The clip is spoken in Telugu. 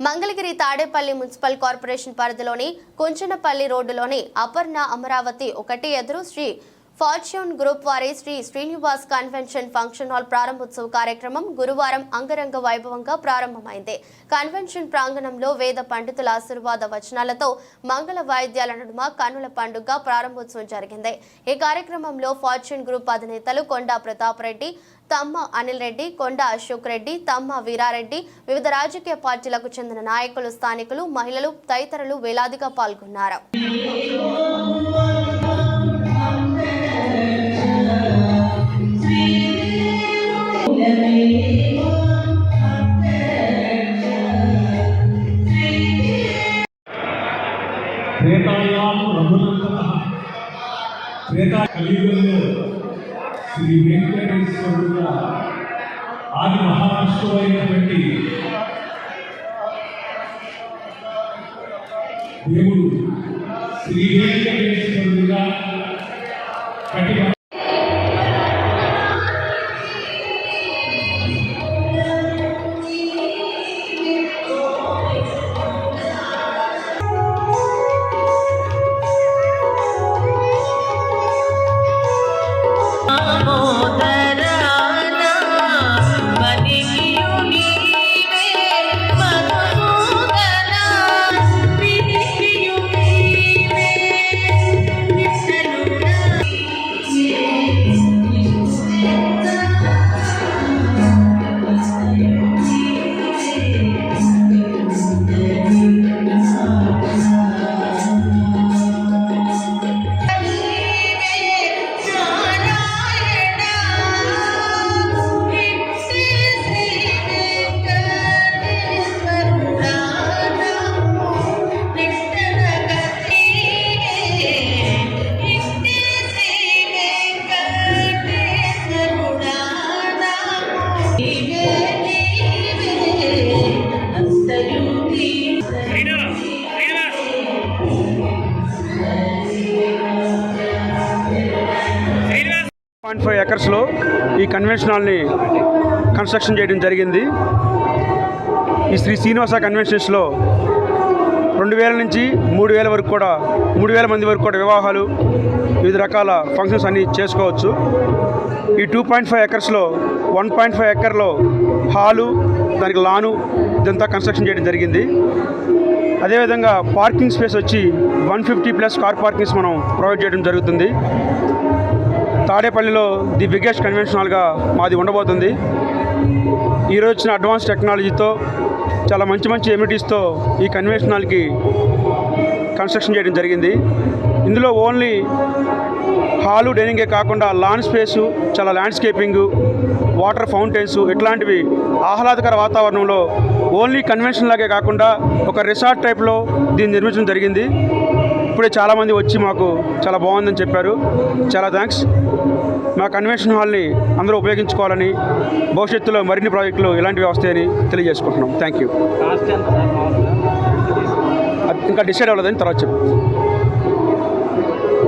మంగళగిరి తాడేపల్లి మున్సిపల్ కార్పొరేషన్ పరిధిలోని కుంచనపల్లి రోడ్డులోని అపర్ణ అమరావతి ఒకటి ఎదురు శ్రీ ఫార్చ్యూన్ గ్రూప్ వారి Sri Srinivas convention function hall ప్రారంభోత్సవ కార్యక్రమం గురువారం అంగరంగ వైభవంగా ప్రారంభమైంది. కన్వెన్షన్ ప్రాంగణంలో వేద పండితుల ఆశీర్వాద వచనాలతో మంగళ వాయిద్యాల నడుమ కన్నుల పండుగ ప్రారంభోత్సవం జరిగింది. ఈ కార్యక్రమంలో ఫార్చ్యూన్ గ్రూప్ అధినేతలు కొండా ప్రతాప్ రెడ్డి తమ్మ అనిల్ రెడ్డి కొండ అశోక్ రెడ్డి తమ్మ వీరారెడ్డి వివిధ రాజకీయ పార్టీలకు చెందిన నాయకులు స్థానికులు మహిళలు తదితరులు వేలాదిగా పాల్గొన్నారు. త్రేతాయాం రఘునందన. త్రేతా కలియుగంలో శ్రీ వెంకటేశ్వరుడుగా ఆది మహారాష్ట్ర అయినటువంటి దేవుడు శ్రీ వెంకటేశ్వరుడుగా కటి పాయింట్ ఫైవ్ ఎకర్స్లో ఈ కన్వెన్షన్ హాల్ని కన్స్ట్రక్షన్ చేయడం జరిగింది. ఈ శ్రీ శ్రీనివాస కన్వెన్షన్స్లో రెండు వేల నుంచి మూడు వేల వరకు కూడా మూడు వేల మంది వరకు కూడా వివాహాలు వివిధ రకాల ఫంక్షన్స్ అన్నీ చేసుకోవచ్చు. ఈ టూ పాయింట్ ఫైవ్ ఎకర్స్లో వన్ పాయింట్ ఫైవ్ ఎకర్లో హాలు దానికి లాను ఇదంతా కన్స్ట్రక్షన్ చేయడం జరిగింది. అదేవిధంగా పార్కింగ్ స్పేస్ వచ్చి one fifty plus car parkings మనం ప్రొవైడ్ చేయడం జరుగుతుంది. తాడేపల్లిలో ది బిగ్గెస్ట్ కన్వెన్షన్ హాల్గా మాది ఉండబోతుంది. ఈరోజు వచ్చిన అడ్వాన్స్ టెక్నాలజీతో చాలా మంచి మంచి ఎమ్యూనిటీస్తో ఈ కన్వెన్షన్ హాల్కి కన్స్ట్రక్షన్ చేయడం జరిగింది. ఇందులో ఓన్లీ హాలు డైనింగే కాకుండా లాన్ స్పేసు చాలా ల్యాండ్స్కేపింగు వాటర్ ఫౌంటైన్స్ ఇట్లాంటివి ఆహ్లాదకర వాతావరణంలో ఓన్లీ కన్వెన్షన్ లాగే కాకుండా ఒక రిసార్ట్ టైప్లో దీన్ని నిర్మించడం జరిగింది. ఇప్పుడే చాలామంది వచ్చి మాకు చాలా బాగుందని చెప్పారు. చాలా థ్యాంక్స్ మా కన్వెన్షన్ హాల్ని అందరూ ఉపయోగించుకోవాలని భవిష్యత్తులో మరిన్ని ప్రాజెక్టులు ఇలాంటివి వస్తాయని తెలియజేసుకుంటున్నాం. థ్యాంక్ యూ ఇంకా డిసైడ్ అవ్వలేదని తర్వాత చెప్పు.